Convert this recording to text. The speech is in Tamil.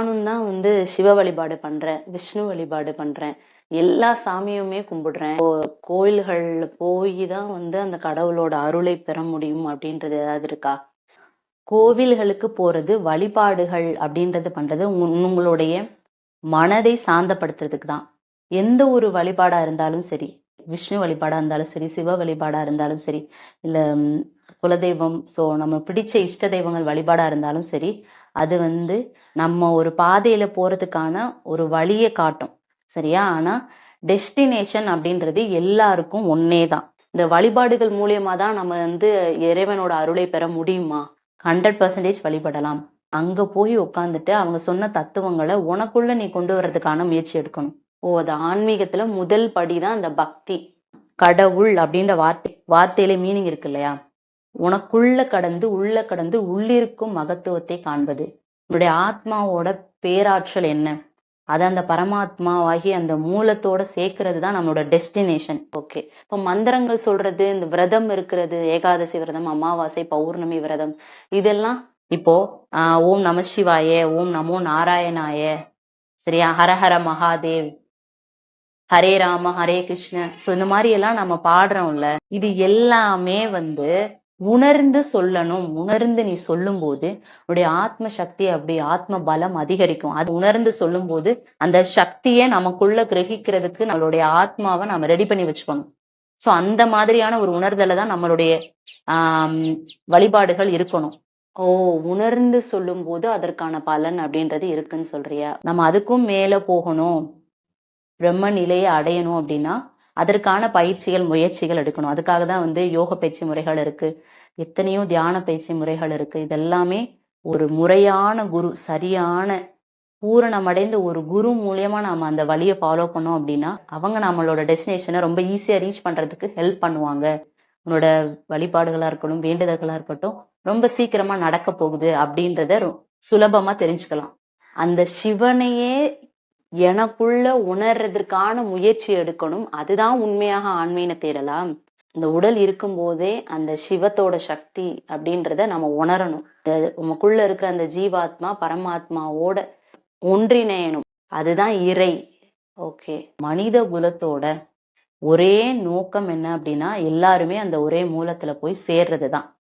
நானும் தான் வந்து சிவ வழிபாடு பண்றேன் விஷ்ணு வழிபாடு பண்றேன். எல்லா சாமியுமே கும்பிடுறேன். கோ- கோயில்கள்ல போய் தான் வந்து அந்த கடவுளோட அருளை பெற முடியும் அப்படின்றது ஏதாவது இருக்கா? கோவில்களுக்கு போறது வழிபாடுகள் அப்படின்றது பண்றது உங்களுடைய மனதை சாந்தப்படுத்துறதுக்கு தான். எந்த ஒரு வழிபாடா இருந்தாலும் சரி. விஷ்ணு வழிபாடா இருந்தாலும் சரி சிவ வழிபாடாக இருந்தாலும் சரி இல்ல குலதெய்வம் ஸோ நம்ம பிடிச்ச இஷ்ட தெய்வங்கள் வழிபாடாக இருந்தாலும் சரி அது வந்து நம்ம ஒரு பாதையில போறதுக்கான ஒரு வழியை காட்டும் சரியா? ஆனா டெஸ்டினேஷன் அப்படின்றது எல்லாருக்கும் ஒன்னே தான் இந்த வழிபாடுகள் மூலியமாக தான் நம்ம வந்து இறைவனோட அருளை பெற முடியுமா? ஹண்ட்ரட் பர்சன்டேஜ் வழிபடலாம். அங்கே போய் உட்காந்துட்டு அவங்க சொன்ன தத்துவங்களை உனக்குள்ள நீ கொண்டு வர்றதுக்கான முயற்சி எடுக்கணும். ஓ அது ஆன்மீகத்துல முதல் படிதான் அந்த பக்தி. கடவுள் அப்படின்ற வார்த்தை வார்த்தையில மீனிங் இருக்கு இல்லையா உனக்குள்ள கடந்து உள்ள கடந்து உள்ளிருக்கும் மகத்துவத்தை காண்பது. உன்னுடைய ஆத்மாவோட பேராற்றல் என்ன? அதை அந்த பரமாத்மாவாகி அந்த மூலத்தோட சேர்க்கறது தான் நம்மளோட டெஸ்டினேஷன் ஓகே இப்போ மந்திரங்கள் சொல்றது இந்த விரதம் இருக்கிறது ஏகாதசி விரதம் அமாவாசை பௌர்ணமி விரதம் இதெல்லாம் இப்போ ஆஹ் ஓம் நம சிவாய ஓம் நமோ நாராயணாய சரியா? ஹரஹர மகாதேவ். ஹரே ராம ஹரே கிருஷ்ண. ஸோ இந்த மாதிரி எல்லாம் நம்ம பாடுறோம்ல இது எல்லாமே வந்து உணர்ந்து சொல்லணும். உணர்ந்து நீ சொல்லும்போது உன்னுடைய ஆத்ம சக்தி அப்படி ஆத்ம பலம் அதிகரிக்கும். அது உணர்ந்து சொல்லும்போது அந்த சக்தியை நமக்குள்ள கிரகிக்கிறதுக்கு நம்மளுடைய ஆத்மாவை நம்ம ரெடி பண்ணி வச்சுக்கணும். ஸோ அந்த மாதிரியான ஒரு உணர்தலை தான் நம்மளுடைய வழிபாடுகள் இருக்கணும். ஓ உணர்ந்து சொல்லும்போது அதற்கான பலன் அப்படின்றது இருக்குன்னு சொல்றியா? நம்ம அதுக்கும் மேல போகணும். பிரம்ம நிலையை அடையணும் அப்படின்னா அதற்கான பயிற்சிகள் முயற்சிகள் எடுக்கணும். அதுக்காக தான் வந்து யோக பயிற்சி முறைகள் இருக்கு. எத்தனையோ தியான பயிற்சி முறைகள் இருக்கு. இதெல்லாமே ஒரு முறையான குரு சரியான பூரணமடைந்த ஒரு குரு மூலியமா நாம அந்த வழியை ஃபாலோ பண்ணோம் அப்படின்னா அவங்க நம்மளோட டெஸ்டினேஷனை ரொம்ப ஈஸியா ரீச் பண்றதுக்கு ஹெல்ப் பண்ணுவாங்க. உன்னோட வழிபாடுகளா இருக்கட்டும் வேண்டுதல்களா இருக்கட்டும் ரொம்ப சீக்கிரமா நடக்க போகுது அப்படின்றத ரொ- சுலபமா தெரிஞ்சுக்கலாம். அந்த சிவனையே எனக்குள்ள உணர்றதற்கான முயற்சி எடுக்கணும். அதுதான் உண்மையாக ஆன்மீன தேடலாம். இந்த உடல் இருக்கும்போதே அந்த சிவத்தோட சக்தி அப்படின்றத நம்ம உணரணும். இந்த உமக்குள்ள இருக்கிற அந்த ஜீவாத்மா பரமாத்மாவோட ஒன்றிணையணும். அதுதான் இறை. ஓகே. மனித குலத்தோட ஒரே நோக்கம் என்ன அப்படின்னா எல்லாருமே அந்த ஒரே மூலத்துல போய் சேர்றது தான்